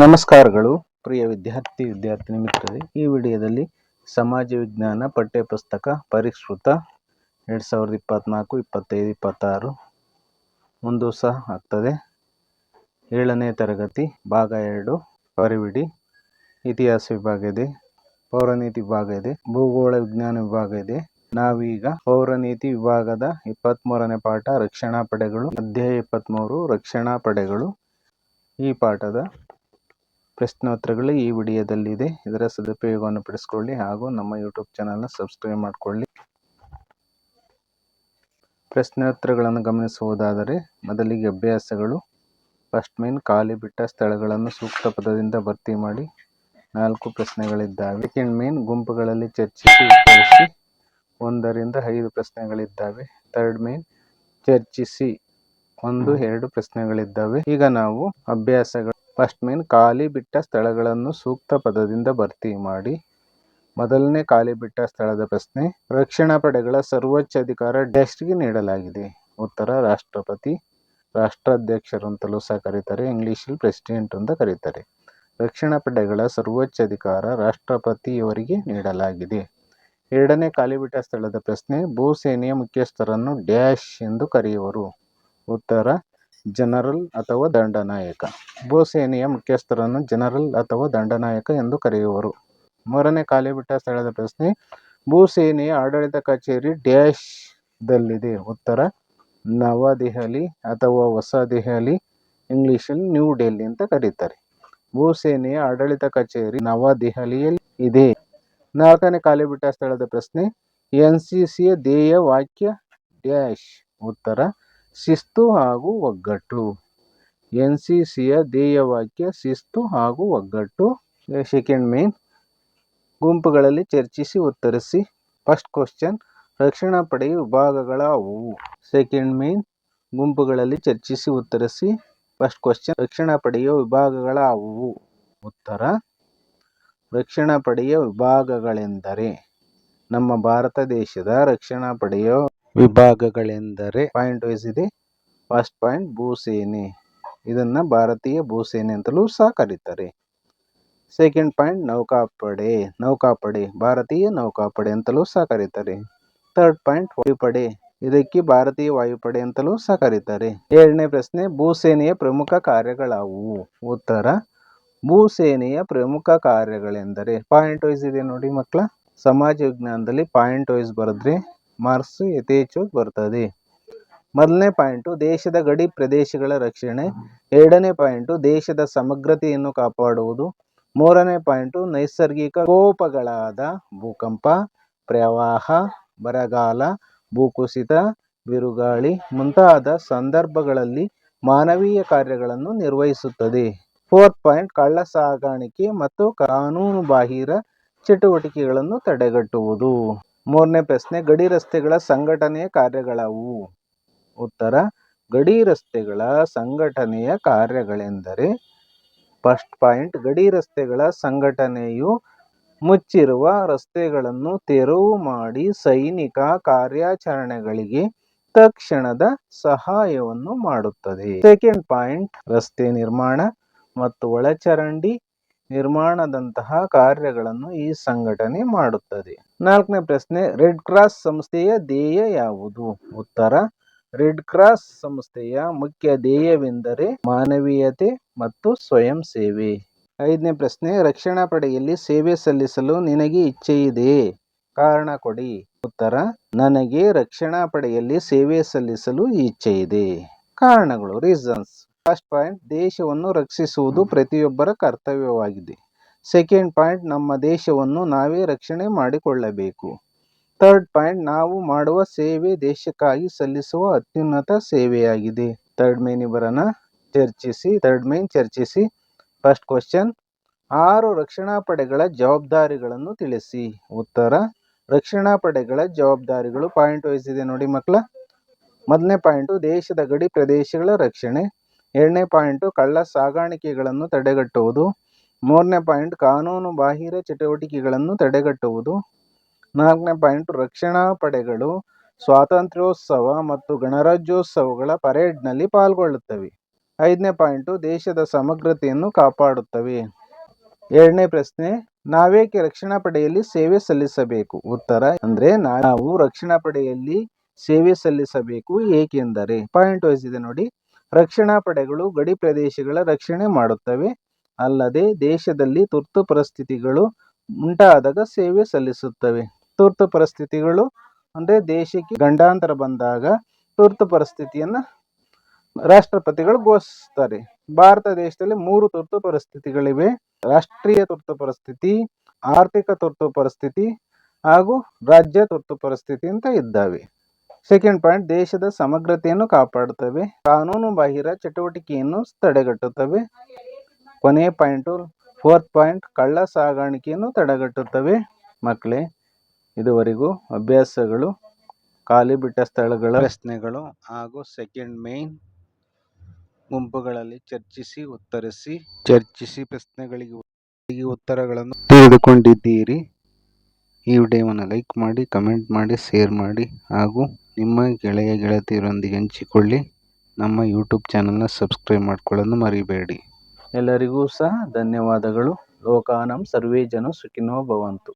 ನಮಸ್ಕಾರಗಳು, ಪ್ರಿಯ ವಿದ್ಯಾರ್ಥಿ, ವಿದ್ಯಾರ್ಥಿನಿ ಮಿತ್ರರೇ. ಈ ವಿಡಿಯೋದಲ್ಲಿ ಸಮಾಜ ವಿಜ್ಞಾನ ಪಠ್ಯಪುಸ್ತಕ ಪರಿಷ್ಕೃತ ಎರಡು ಸಾವಿರದ ಇಪ್ಪತ್ತ್ನಾಲ್ಕು ಇಪ್ಪತ್ತೈದು, ಇಪ್ಪತ್ತಾರು ಒಂದು ಸಹ ಆಗ್ತದೆ. ಏಳನೇ ತರಗತಿ, ಭಾಗ ಎರಡು, ಪರಿವಿಡಿ, ಇತಿಹಾಸ ವಿಭಾಗ ಇದೆ, ಪೌರನೀತಿ ವಿಭಾಗ ಇದೆ, ಭೂಗೋಳ ವಿಜ್ಞಾನ ವಿಭಾಗ ಇದೆ. ನಾವೀಗ ಪೌರನೀತಿ ವಿಭಾಗದ ಇಪ್ಪತ್ತ್ಮೂರನೇ ಪಾಠ, ರಕ್ಷಣಾ ಪಡೆಗಳು, ಅಧ್ಯಾಯ ಇಪ್ಪತ್ತ್ಮೂರು ರಕ್ಷಣಾ ಪಡೆಗಳು. ಈ ಪಾಠದ ಪ್ರಶ್ನೋತ್ತರಗಳು ಈ ವಿಡಿಯೋದಲ್ಲಿದೆ. ಇದರ ಸದುಪಯೋಗವನ್ನು ಪಡಿಸ್ಕೊಳ್ಳಿ ಹಾಗೂ ನಮ್ಮ ಯೂಟ್ಯೂಬ್ ಚಾನಲ್ನ ಸಬ್ಸ್ಕ್ರೈಬ್ ಮಾಡಿಕೊಳ್ಳಿ. ಪ್ರಶ್ನೋತ್ತರಗಳನ್ನು ಗಮನಿಸುವುದಾದರೆ, ಮೊದಲಿಗೆ ಅಭ್ಯಾಸಗಳು. ಫಸ್ಟ್ ಮೇನ್ ಖಾಲಿ ಬಿಟ್ಟ ಸ್ಥಳಗಳನ್ನು ಸೂಕ್ತ ಪದದಿಂದ ಭರ್ತಿ ಮಾಡಿ ನಾಲ್ಕು ಪ್ರಶ್ನೆಗಳಿದ್ದಾವೆ. ಸೆಕೆಂಡ್ ಮೇನ್ ಗುಂಪುಗಳಲ್ಲಿ ಚರ್ಚಿಸಿ, ಉತ್ತರಿಸಿ, ಒಂದರಿಂದ ಐದು ಪ್ರಶ್ನೆಗಳಿದ್ದಾವೆ. ಥರ್ಡ್ ಮೇನ್ ಚರ್ಚಿಸಿ ಒಂದು ಎರಡು ಪ್ರಶ್ನೆಗಳಿದ್ದಾವೆ. ಈಗ ನಾವು ಅಭ್ಯಾಸಗಳು ಫಸ್ಟ್ ಮೇನ್ ಖಾಲಿ ಬಿಟ್ಟ ಸ್ಥಳಗಳನ್ನು ಸೂಕ್ತ ಪದದಿಂದ ಭರ್ತಿ ಮಾಡಿ. ಮೊದಲನೇ ಖಾಲಿ ಬಿಟ್ಟ ಸ್ಥಳದ ಪ್ರಶ್ನೆ ರಕ್ಷಣಾ ಪಡೆಗಳ ಸರ್ವೋಚ್ಚ ಅಧಿಕಾರ ಡ್ಯಾಶ್ಗೆ ನೀಡಲಾಗಿದೆ. ಉತ್ತರ ರಾಷ್ಟ್ರಪತಿ ರಾಷ್ಟ್ರಾಧ್ಯಕ್ಷರು ಅಂತಲೂ ಸಹ ಕರೀತಾರೆ ಇಂಗ್ಲಿಷಲ್ಲಿ ಪ್ರೆಸಿಡೆಂಟ್ ಅಂತ ಕರೀತಾರೆ. ರಕ್ಷಣಾ ಪಡೆಗಳ ಸರ್ವೋಚ್ಚ ಅಧಿಕಾರ ರಾಷ್ಟ್ರಪತಿಯವರಿಗೆ ನೀಡಲಾಗಿದೆ. ಎರಡನೇ ಖಾಲಿ ಬಿಟ್ಟ ಸ್ಥಳದ ಪ್ರಶ್ನೆ ಭೂಸೇನೆಯ ಮುಖ್ಯಸ್ಥರನ್ನು ಡ್ಯಾಶ್ ಎಂದು ಕರೆಯುವರು. ಉತ್ತರ, ಜನರಲ್ ಅಥವಾ ದಂಡನಾಯಕ. ಭೂಸೇನೆಯ ಮುಖ್ಯಸ್ಥರನ್ನು ಜನರಲ್ ಅಥವಾ ದಂಡನಾಯಕ ಎಂದು ಕರೆಯುವರು. ಮೂರನೇ ಖಾಲಿ ಬಿಟ್ಟ ಸ್ಥಳದ ಪ್ರಶ್ನೆ, ಭೂಸೇನೆಯ ಆಡಳಿತ ಕಚೇರಿ ಡ್ಯಾಶ್ ದಲ್ಲಿದೆ. ಉತ್ತರ, ನವದೆಹಲಿ ಅಥವಾ ಹೊಸ ದೆಹಲಿ ಇಂಗ್ಲಿಷಲ್ಲಿ ನ್ಯೂ ಡೆಲ್ಲಿ ಅಂತ ಕರೀತಾರೆ. ಭೂಸೇನೆಯ ಆಡಳಿತ ಕಚೇರಿ ನವದೆಹಲಿಯಲ್ಲಿ ಇದೆ. ನಾಲ್ಕನೇ ಖಾಲಿ ಬಿಟ್ಟ ಸ್ಥಳದ ಪ್ರಶ್ನೆ ಎನ್ ಸಿ ಸಿಯ ಧ್ಯೇಯ ವಾಕ್ಯ ಡ್ಯಾಶ್. ಉತ್ತರ ಶಿಸ್ತು ಹಾಗೂ ಒಗ್ಗಟ್ಟು. ಎನ್ ಸಿ ಸಿಯ ಧ್ಯೇಯವಾಕ್ಯ ಶಿಸ್ತು ಹಾಗೂ ಒಗ್ಗಟ್ಟು. ಸೆಕೆಂಡ್ ಮೇನ್ ಗುಂಪುಗಳಲ್ಲಿ ಚರ್ಚಿಸಿ, ಉತ್ತರಿಸಿ. ಫಸ್ಟ್ ಕ್ವಶನ್ ರಕ್ಷಣಾ ಪಡೆಯ ವಿಭಾಗಗಳಾವುವು? ಸೆಕೆಂಡ್ ಮೇನ್ ಗುಂಪುಗಳಲ್ಲಿ ಚರ್ಚಿಸಿ, ಉತ್ತರಿಸಿ. ಫಸ್ಟ್ ಕ್ವಶನ್ ರಕ್ಷಣಾ ಪಡೆಯ ವಿಭಾಗಗಳಾವುವು? ಉತ್ತರ, ರಕ್ಷಣಾ ಪಡೆಯ ವಿಭಾಗಗಳೆಂದರೆ ನಮ್ಮ ಭಾರತ ದೇಶದ ರಕ್ಷಣಾ ಪಡೆಯ ವಿಭಾಗಗಳೆಂದರೆ ಪಾಯಿಂಟ್ ವೈಸ್ ಇದೆ. ಫಸ್ಟ್ ಪಾಯಿಂಟ್ ಭೂಸೇನೆ. ಇದನ್ನು ಭಾರತೀಯ ಭೂಸೇನೆ ಅಂತಲೂ ಸಹ ಕರೀತಾರೆ. ಸೆಕೆಂಡ್ ಪಾಯಿಂಟ್ ನೌಕಾಪಡೆ. ನೌಕಾಪಡೆ. ಭಾರತೀಯ ನೌಕಾಪಡೆ ಅಂತಲೂ ಸಹ ಕರೀತಾರೆ. ಥರ್ಡ್ ಪಾಯಿಂಟ್ ವಾಯುಪಡೆ. ಇದಕ್ಕೆ ಭಾರತೀಯ ವಾಯುಪಡೆ ಅಂತಲೂ ಸಹ ಕರೀತಾರೆ. ಏಳನೇ ಪ್ರಶ್ನೆ, ಭೂಸೇನೆಯ ಪ್ರಮುಖ ಕಾರ್ಯಗಳಾವುವು? ಉತ್ತರ, ಭೂಸೇನೆಯ ಪ್ರಮುಖ ಕಾರ್ಯಗಳೆಂದರೆ ಪಾಯಿಂಟ್ ವೈಸ್ ಇದೆ ನೋಡಿ ಮಕ್ಕಳ. ಸಮಾಜ ವಿಜ್ಞಾನದಲ್ಲಿ ಪಾಯಿಂಟ್ ವೈಸ್ ಬರೆದ್ರೆ ಮಾರ್ಕ್ಸ್ ಯಥೇಚ್ಛ ಬರ್ತದೆ. ಮೊದಲನೇ ಪಾಯಿಂಟು, ದೇಶದ ಗಡಿ ಪ್ರದೇಶಗಳ ರಕ್ಷಣೆ. ಎರಡನೇ ಪಾಯಿಂಟು, ದೇಶದ ಸಮಗ್ರತೆಯನ್ನು ಕಾಪಾಡುವುದು. ಮೂರನೇ ಪಾಯಿಂಟು, ನೈಸರ್ಗಿಕ ಕೋಪಗಳಾದ ಭೂಕಂಪ, ಪ್ರವಾಹ, ಬರಗಾಲ, ಭೂಕುಸಿತ, ಬಿರುಗಾಳಿ ಮುಂತಾದ ಸಂದರ್ಭಗಳಲ್ಲಿ ಮಾನವೀಯ ಕಾರ್ಯಗಳನ್ನು ನಿರ್ವಹಿಸುತ್ತದೆ. ಫೋರ್ತ್ ಪಾಯಿಂಟ್, ಕಳ್ಳ ಸಾಗಾಣಿಕೆ ಮತ್ತು ಕಾನೂನುಬಾಹಿರ ಚಟುವಟಿಕೆಗಳನ್ನು ತಡೆಗಟ್ಟುವುದು. ಮೂರನೇ ಪ್ರಶ್ನೆ, ಗಡಿ ರಸ್ತೆಗಳ ಸಂಘಟನೆಯ ಕಾರ್ಯಗಳವು? ಉತ್ತರ, ಗಡಿ ರಸ್ತೆಗಳ ಸಂಘಟನೆಯ ಕಾರ್ಯಗಳೆಂದರೆ, ಫಸ್ಟ್ ಪಾಯಿಂಟ್, ಗಡಿ ರಸ್ತೆಗಳ ಸಂಘಟನೆಯು ಮುಚ್ಚಿರುವ ರಸ್ತೆಗಳನ್ನು ತೆರವು ಮಾಡಿ ಸೈನಿಕ ಕಾರ್ಯಾಚರಣೆಗಳಿಗೆ ತಕ್ಷಣದ ಸಹಾಯವನ್ನು ಮಾಡುತ್ತದೆ. ಸೆಕೆಂಡ್ ಪಾಯಿಂಟ್, ರಸ್ತೆ ನಿರ್ಮಾಣ ಮತ್ತು ಒಳಚರಂಡಿ ನಿರ್ಮಾಣದಂತಹ ಕಾರ್ಯಗಳನ್ನು ಈ ಸಂಘಟನೆ ಮಾಡುತ್ತದೆ. ನಾಲ್ಕನೇ ಪ್ರಶ್ನೆ, ರೆಡ್ ಕ್ರಾಸ್ ಸಂಸ್ಥೆಯ ಧ್ಯೇಯ ಯಾವುದು? ಉತ್ತರ, ರೆಡ್ ಕ್ರಾಸ್ ಸಂಸ್ಥೆಯ ಮುಖ್ಯ ಧ್ಯೇಯವೆಂದರೆ ಮಾನವೀಯತೆ ಮತ್ತು ಸ್ವಯಂ ಸೇವೆ. ಐದನೇ ಪ್ರಶ್ನೆ, ರಕ್ಷಣಾ ಪಡೆಯಲ್ಲಿ ಸೇವೆ ಸಲ್ಲಿಸಲು ನಿನಗೆ ಇಚ್ಛೆಯಿದೆಯೇ ಕಾರಣ ಕೊಡಿ. ಉತ್ತರ, ನನಗೆ ರಕ್ಷಣಾ ಪಡೆಯಲ್ಲಿ ಸೇವೆ ಸಲ್ಲಿಸಲು ಇಚ್ಛೆ ಇದೆ. ಕಾರಣಗಳು ರೀಸನ್ಸ್ ಫಸ್ಟ್ ಪಾಯಿಂಟ್ ದೇಶವನ್ನು ರಕ್ಷಿಸುವುದು ಪ್ರತಿಯೊಬ್ಬರ ಕರ್ತವ್ಯವಾಗಿದೆ. ಸೆಕೆಂಡ್ ಪಾಯಿಂಟ್ ನಮ್ಮ ದೇಶವನ್ನು ನಾವೇ ರಕ್ಷಣೆ ಮಾಡಿಕೊಳ್ಳಬೇಕು. ಥರ್ಡ್ ಪಾಯಿಂಟ್ ನಾವು ಮಾಡುವ ಸೇವೆ ದೇಶಕ್ಕಾಗಿ ಸಲ್ಲಿಸುವ ಅತ್ಯುನ್ನತ ಸೇವೆಯಾಗಿದೆ. ಥರ್ಡ್ ಮೇನ್ ಇಬ್ಬರನ್ನ ಚರ್ಚಿಸಿ ಥರ್ಡ್ ಮೇನ್ ಚರ್ಚಿಸಿ. ಫಸ್ಟ್ ಕ್ವಶನ್ ಆರು ರಕ್ಷಣಾ ಪಡೆಗಳ ಜವಾಬ್ದಾರಿಗಳನ್ನು ತಿಳಿಸಿ. ಉತ್ತರ, ರಕ್ಷಣಾ ಪಡೆಗಳ ಜವಾಬ್ದಾರಿಗಳು ಪಾಯಿಂಟ್ ವೈಸ್ ಇದೆ ನೋಡಿ ಮಕ್ಕಳ. ಮೊದಲನೇ ಪಾಯಿಂಟು ದೇಶದ ಗಡಿ ಪ್ರದೇಶಗಳ ರಕ್ಷಣೆ. ಎರಡನೇ ಪಾಯಿಂಟು ಕಳ್ಳ ಸಾಗಾಣಿಕೆಗಳನ್ನು ತಡೆಗಟ್ಟುವುದು. ಮೂರನೇ ಪಾಯಿಂಟ್ ಕಾನೂನು ಬಾಹಿರ ಚಟುವಟಿಕೆಗಳನ್ನು ತಡೆಗಟ್ಟುವುದು. ನಾಲ್ಕನೇ ಪಾಯಿಂಟ್ ರಕ್ಷಣಾ ಪಡೆಗಳು ಸ್ವಾತಂತ್ರ್ಯೋತ್ಸವ ಮತ್ತು ಗಣರಾಜ್ಯೋತ್ಸವಗಳ ಪರೇಡ್ನಲ್ಲಿ ಪಾಲ್ಗೊಳ್ಳುತ್ತವೆ. ಐದನೇ ಪಾಯಿಂಟು ದೇಶದ ಸಮಗ್ರತೆಯನ್ನು ಕಾಪಾಡುತ್ತವೆ. ಎರಡನೇ ಪ್ರಶ್ನೆ, ನಾವೇಕೆ ರಕ್ಷಣಾ ಪಡೆಯಲ್ಲಿ ಸೇವೆ ಸಲ್ಲಿಸಬೇಕು? ಉತ್ತರ, ಅಂದ್ರೆ ನಾವು ರಕ್ಷಣಾ ಪಡೆಯಲ್ಲಿ ಸೇವೆ ಸಲ್ಲಿಸಬೇಕು ಏಕೆಂದರೆ ಪಾಯಿಂಟ್ ವೈಸ್ ಇದೆ ನೋಡಿ. ರಕ್ಷಣಾ ಪಡೆಗಳು ಗಡಿ ಪ್ರದೇಶಗಳ ರಕ್ಷಣೆ ಮಾಡುತ್ತವೆ. ಅಲ್ಲದೆ ದೇಶದಲ್ಲಿ ತುರ್ತು ಪರಿಸ್ಥಿತಿಗಳು ಉಂಟಾದಾಗ ಸೇವೆ ಸಲ್ಲಿಸುತ್ತವೆ. ತುರ್ತು ಪರಿಸ್ಥಿತಿಗಳು ಅಂದರೆ ದೇಶಕ್ಕೆ ಗಂಡಾಂತರ ಬಂದಾಗ ತುರ್ತು ಪರಿಸ್ಥಿತಿಯನ್ನು ರಾಷ್ಟ್ರಪತಿಗಳು ಘೋಷಿಸ್ತಾರೆ ಭಾರತ ದೇಶದಲ್ಲಿ ಮೂರು ತುರ್ತು ಪರಿಸ್ಥಿತಿಗಳಿವೆ. ರಾಷ್ಟ್ರೀಯ ತುರ್ತು ಪರಿಸ್ಥಿತಿ, ಆರ್ಥಿಕ ತುರ್ತು ಪರಿಸ್ಥಿತಿ ಹಾಗೂ ರಾಜ್ಯ ತುರ್ತು ಪರಿಸ್ಥಿತಿ ಅಂತ ಇದ್ದಾವೆ. ಸೆಕೆಂಡ್ ಪಾಯಿಂಟ್ ದೇಶದ ಸಮಗ್ರತೆಯನ್ನು ಕಾಪಾಡುತ್ತವೆ. ಕಾನೂನು ಬಾಹಿರ ಚಟುವಟಿಕೆಯನ್ನು ತಡೆಗಟ್ಟುತ್ತವೆ. ಕೊನೆಯ ಪಾಯಿಂಟು ಫೋರ್ತ್ ಪಾಯಿಂಟ್ ಕಳ್ಳ ಸಾಗಾಣಿಕೆಯನ್ನು ತಡೆಗಟ್ಟುತ್ತವೆ. ಮಕ್ಕಳೇ, ಇದುವರೆಗೂ ಅಭ್ಯಾಸಗಳು, ಖಾಲಿ ಬಿಟ್ಟ ಸ್ಥಳಗಳ ಪ್ರಶ್ನೆಗಳು ಹಾಗೂ ಸೆಕೆಂಡ್ ಮೇನ್ ಗುಂಪುಗಳಲ್ಲಿ ಚರ್ಚಿಸಿ, ಉತ್ತರಿಸಿ, ಚರ್ಚಿಸಿ ಪ್ರಶ್ನೆಗಳಿಗೆ ಉತ್ತರಗಳನ್ನು ತಿಳಿದುಕೊಂಡಿದ್ದೀರಿ. ಈ ವಿಡಿಯೋವನ್ನು ಲೈಕ್ ಮಾಡಿ, ಕಮೆಂಟ್ ಮಾಡಿ, ಶೇರ್ ಮಾಡಿ ಹಾಗೂ ನಿಮ್ಮ ಗೆಳೆಯ ಗೆಳತಿಯರೊಂದಿಗೆ ಹಂಚಿಕೊಳ್ಳಿ. ನಮ್ಮ ಯೂಟ್ಯೂಬ್ ಚಾನಲ್ನ ಸಬ್ಸ್ಕ್ರೈಬ್ ಮಾಡ್ಕೊಳ್ಳೋದು ಮರಿಬೇಡಿ. ಎಲ್ಲರಿಗೂ ಸಹ ಧನ್ಯವಾದಗಳು. ಲೋಕಾನಂ ಸರ್ವೇ ಜನ ಸುಖಿನೋ ಭವಂತು.